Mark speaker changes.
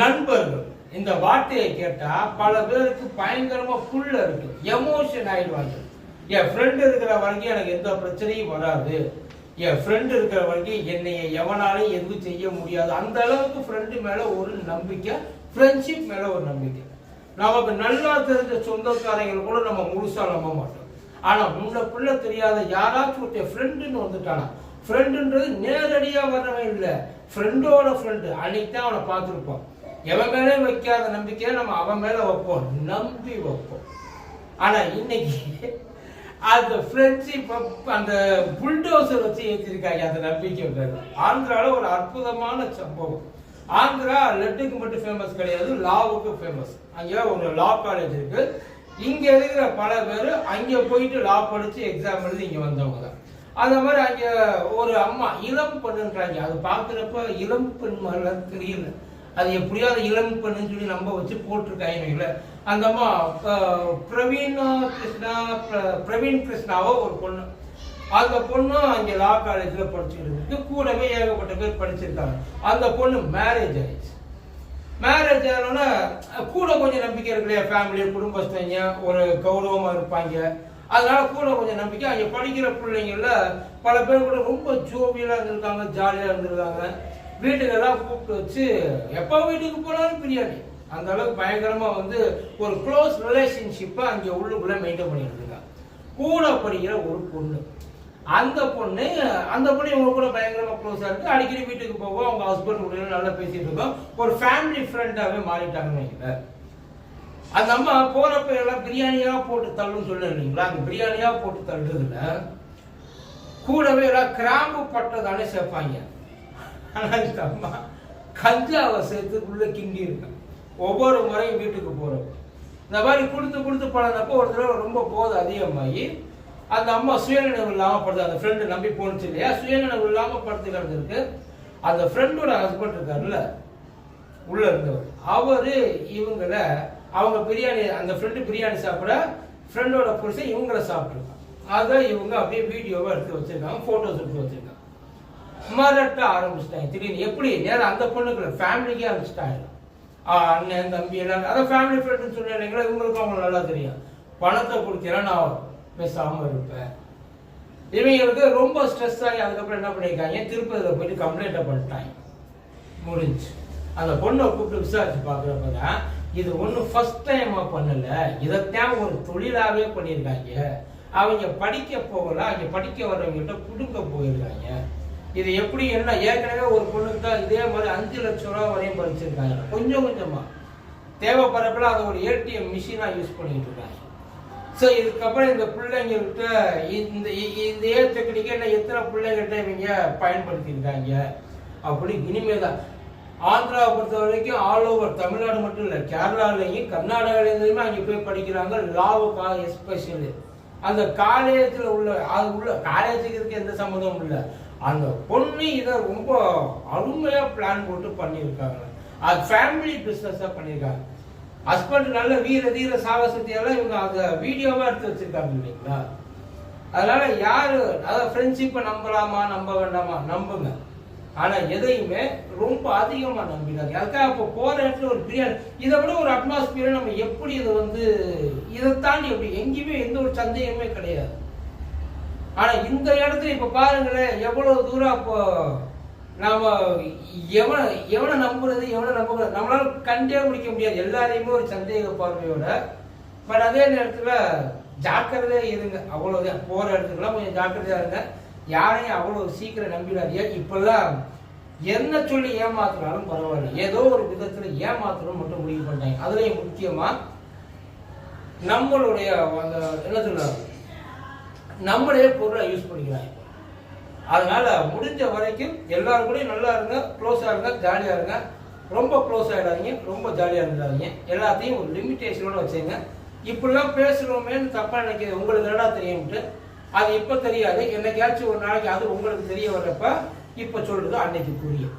Speaker 1: நண்பர்கள் இந்த வார்த்தையை கேட்டா பல பேருக்கு பயங்கரமா புல்ல இருக்கு. எமோஷன் ஆயிடுவாங்க. என் ஃப்ரெண்ட் இருக்கிற வரைக்கும் எனக்கு எந்த பிரச்சனையும் வராது. என் ஃப்ரெண்டு இருக்கிற வரைக்கும் என்னைய எவனாலையும் எதுவும் செய்ய முடியாது. அந்த அளவுக்கு ஃப்ரெண்டு மேல ஒரு நம்பிக்கை ஃப்ரெண்ட்ஷிப் மேல ஒரு நம்பிக்கை. நமக்கு நல்லா தெரிஞ்ச சொந்தக்காரங்களை கூட நம்ம முழுசா நம்ப மாட்டோம். ஆனா உங்களை புள்ள தெரியாத யாராச்சும் ஒருத்தர் ஃப்ரெண்டுன்னு வந்துட்டானா ஃப்ரெண்டுன்றது நேரடியாக வர்றவன் இல்லை ஃப்ரெண்டோட ஃப்ரெண்டு அன்னைக்கு தான் அவனை பார்த்துருப்பான். எவன் மேலே வைக்காத நம்பிக்கையை நம்ம அவன் மேலே வைப்போம். நம்பி வைப்போம். ஆனால் இன்னைக்கு அந்த ஃப்ரெண்ட்ஷிப் அந்த புல்டோசர் வச்சு ஏற்றிருக்காங்க அந்த நம்பிக்கை ஆந்திராவில் ஒரு அற்புதமான சம்பவம். ஆந்திரா லட்டுக்கு மட்டும் ஃபேமஸ் கிடையாது லாவுக்கு ஃபேமஸ் அங்கே ஒரு லா காலேஜ் இருக்கு. இங்கே இருக்கிற பல பேர் அங்கே போயிட்டு லா படித்து எக்ஸாம் எழுதி இங்கே வந்தவங்க தான். அந்த மாதிரி அங்கே ஒரு அம்மா இளம் பெண்ணுன்றாங்க. அது பார்க்குறப்ப இளம் பெண் மாதிரிலாம் தெரியல. அது எப்படியாவது இளம் பெண்ணுன்னு சொல்லி நம்ம வச்சு போட்டிருக்காங்க அந்த அம்மா பிரவீனா கிருஷ்ணா பிரவீன் கிருஷ்ணாவோ ஒரு பொண்ணு. அந்த பொண்ணு அங்கே லா காலேஜில் படிச்சுட்டு கூடவே ஏகப்பட்ட பேர் படிச்சிருக்காங்க. அந்த பொண்ணு மேரேஜ் ஆயிடுச்சு. மேரேஜ் ஆனோன்னா கூட கொஞ்சம் நம்பிக்கை இருக்கு இல்லையா ஃபேமிலி குடும்பஸ்தங்க ஒரு கௌரவமாக இருப்பாங்க. அதனால கூட கொஞ்சம் நம்பிக்கை. அங்கே படிக்கிற பிள்ளைங்கள பல பேர் கூட ரொம்ப ஜோவியலா இருந்திருக்காங்க ஜாலியாக இருந்திருக்காங்க. வீட்டுக்கெல்லாம் கூப்பிட்டு வச்சு எப்போ வீட்டுக்கு போனாலும் பிரியாணி அந்த அளவுக்கு பயங்கரமாக வந்து ஒரு க்ளோஸ் ரிலேஷன்ஷிப்பை அங்கே உள்ளுக்குள்ள மெயின்டைன் பண்ணிட்டு இருக்காங்க கூட படிக்கிற ஒரு பொண்ணு. அந்த பொண்ணு அந்த பொண்ணு இவங்க கூட பயங்கரமாக க்ளோஸாக இருக்கு. அடிக்கடி வீட்டுக்கு போவோம் அவங்க ஹஸ்பண்ட் கூட நல்லா பேசிட்டு இருக்கோம். ஒரு ஃபேமிலி ஃப்ரெண்டாகவே மாறிட்டாங்கன்னு வைங்களேன். அந்த அம்மா போறப்ப எல்லாம் பிரியாணியா போட்டு தள்ளுன்னு சொல்ல இல்லைங்களா? அந்த பிரியாணியா போட்டு தள்ளுறதுல கூடவே எல்லாம் கிராம்பு பட்டதானே சேர்ப்பாங்க. ஆனால் இந்த அம்மா கஞ்சாவை சேர்த்து உள்ள கிண்டி இருக்கேன் ஒவ்வொரு முறையும் வீட்டுக்கு போகிறோம் இந்த மாதிரி கொடுத்து கொடுத்து பழனப்போ ஒரு தடவை ரொம்ப போதை அதிகமாகி அந்த அம்மா சுயநினைவு இல்லாமல் படுத்து அந்த ஃப்ரெண்டு நம்பி போணுச்சு இல்லையா? சுயநினைவு இல்லாமல் படுத்து கிடந்திருக்கு. அந்த ஃப்ரெண்டோட ஹஸ்பண்ட் இருக்காருல்ல உள்ள இருந்தவர். அவரு இவங்கள அவங்க பிரியாணி அந்த ஃப்ரெண்டு பிரியாணி சாப்பிட ஃப்ரெண்டோட புருஷன் இவங்கள சாப்பிட்ருக்கான் அதை இவங்க அப்படியே வீடியோவை எடுத்து வச்சிருக்காங்க ஃபோட்டோஸ் எடுத்து வச்சிருக்காங்க. மிரட்ட ஆரம்பிச்சிட்டாங்க. திடீர்னு எப்படி? நேரம் அந்த பொண்ணுக்கு ஃபேமிலிக்கே ஆரம்பிச்சிட்டாங்க அண்ணன் தம்பி எல்லாரும். அதான் ஃபேமிலி ஃப்ரெண்டுன்னு சொன்னேன் இல்லைங்களா? இவங்களுக்கும் அவங்களுக்கு நல்லா தெரியும். பணத்தை கொடுத்தீங்கன்னா நான் பேசாமல் இருப்பேன். இவங்களுக்கு ரொம்ப ஸ்ட்ரெஸ் ஆகி அதுக்கப்புறம் என்ன பண்ணியிருக்காங்க திருப்பதியில் போயிட்டு கம்ப்ளைண்ட்டை பண்ணிட்டாங்க. முடிஞ்சு. அந்த பொண்ணை கூப்பிட்டு விசாரிச்சு பார்க்குறப்ப தான் இது ஒன்றும் ஃபஸ்ட் டைமாக பண்ணலை. இதைத்தான் ஒரு தொழிலாகவே பண்ணியிருக்காங்க. அவங்க படிக்க போகல. அவங்க படிக்க வர்றவங்ககிட்ட பிடுங்க போயிருக்காங்க. இது எப்படி என்ன? ஏற்கனவே ஒரு பொண்ணுக்கு தான் இதே மாதிரி அஞ்சு லட்சம் ரூபா வரையும் படிச்சிருக்காங்க கொஞ்சம் கொஞ்சமா. தேவைப்படுறப்பல அதை ஒரு ஏடிஎம் மிஷினாக யூஸ் பண்ணிட்டு இருக்காங்க. ஸோ இதுக்கப்புறம் இந்த பிள்ளைங்கள்கிட்ட இந்த இந்த ஏ டெக்னிக்கை எத்தனை பிள்ளைங்கள்ட்ட இவங்க பயன்படுத்தியிருக்காங்க? அப்படி இனிமேல் தான். ஆந்திராவை பொறுத்த வரைக்கும் ஆல் ஓவர் தமிழ்நாடு மட்டும் இல்லை கேரளாவிலையும் கர்நாடகாலேருந்துமே அங்கே போய் படிக்கிறாங்க. லாவுக்காக எஸ்பெஷலி அந்த காலேஜில் உள்ள அது உள்ள காலேஜுக்கு இருக்க எந்த சம்மந்தமும் இல்லை. அந்த பொண்ணு இதை ரொம்ப அருமையாக பிளான் போட்டு பண்ணியிருக்காங்க. அது ஃபேமிலி பிஸ்னஸாக பண்ணியிருக்காங்க. ஹஸ்பண்ட் நல்ல வீர தீர சாகசத்தையெல்லாம் இவங்க அதை வீடியோவாக எடுத்து வச்சிருக்காங்க இல்லைங்களா? அதனால யாரு அதாவது ஃப்ரெண்ட்ஷிப்பை நம்பலாமா நம்ப வேண்டாமா? நம்புங்க. ஆனா எதையுமே ரொம்ப அதிகமா நம்பினாங்க அதுக்காக இப்போ போற இடத்துல ஒரு பிரியாணி இதை விட ஒரு அட்மாஸ்பியர் நம்ம எப்படி இதை வந்து இதை தாண்டி எப்படி எங்கேயுமே எந்த ஒரு சந்தேகமே கிடையாது. ஆனா இந்த இடத்துல இப்ப பாருங்களேன் எவ்வளவு தூரம் இப்போ நாம எவனை எவனை நம்புறது எவனை நம்புறது நம்மளால கண்டே முடிக்க முடியாது. எல்லாரையுமே ஒரு சந்தேக பார்வையோட. பட் அதே நேரத்துல ஜாக்கிரதையா இருங்க. அவ்வளவுதான். போற இடத்துக்குலாம் கொஞ்சம் ஜாக்கிரதையா இருங்க. யாரையும் அவ்வளவு சீக்கிரம் நம்பிடாதியா இப்பெல்லாம் என்ன சொல்லி ஏமாத்துனாலும் பரவாயில்ல. ஏதோ ஒரு விதத்துல ஏமாத்தணும் மட்டும் முடிவு பண்ணிட்டாங்க. அதுலயும் முக்கியமா நம்மளுடைய அந்த என்ன சொல்றாரு நம்மளே பொருளை யூஸ் பண்ணிக்கிறாங்க. அதனால முடிஞ்ச வரைக்கும் எல்லாரும் கூட நல்லா இருங்க க்ளோஸா இருங்க ஜாலியா இருங்க. ரொம்ப க்ளோஸ் ஆயிடாதீங்க ரொம்ப ஜாலியா இருந்துடாதீங்க. எல்லாத்தையும் ஒரு லிமிட்டேஷனோட வச்சுங்க இப்படிலாம் பேசுறோமேன்னு தப்பா நினைக்கிறது உங்களுக்கு என்னடா தெரியும்ட்டு அது இப்ப தெரியாது. என்னைக்காச்சும் ஒரு நாளைக்கு அது உங்களுக்கு தெரிய வர்றப்ப இப்ப சொல்றது அன்னைக்கு புரியும்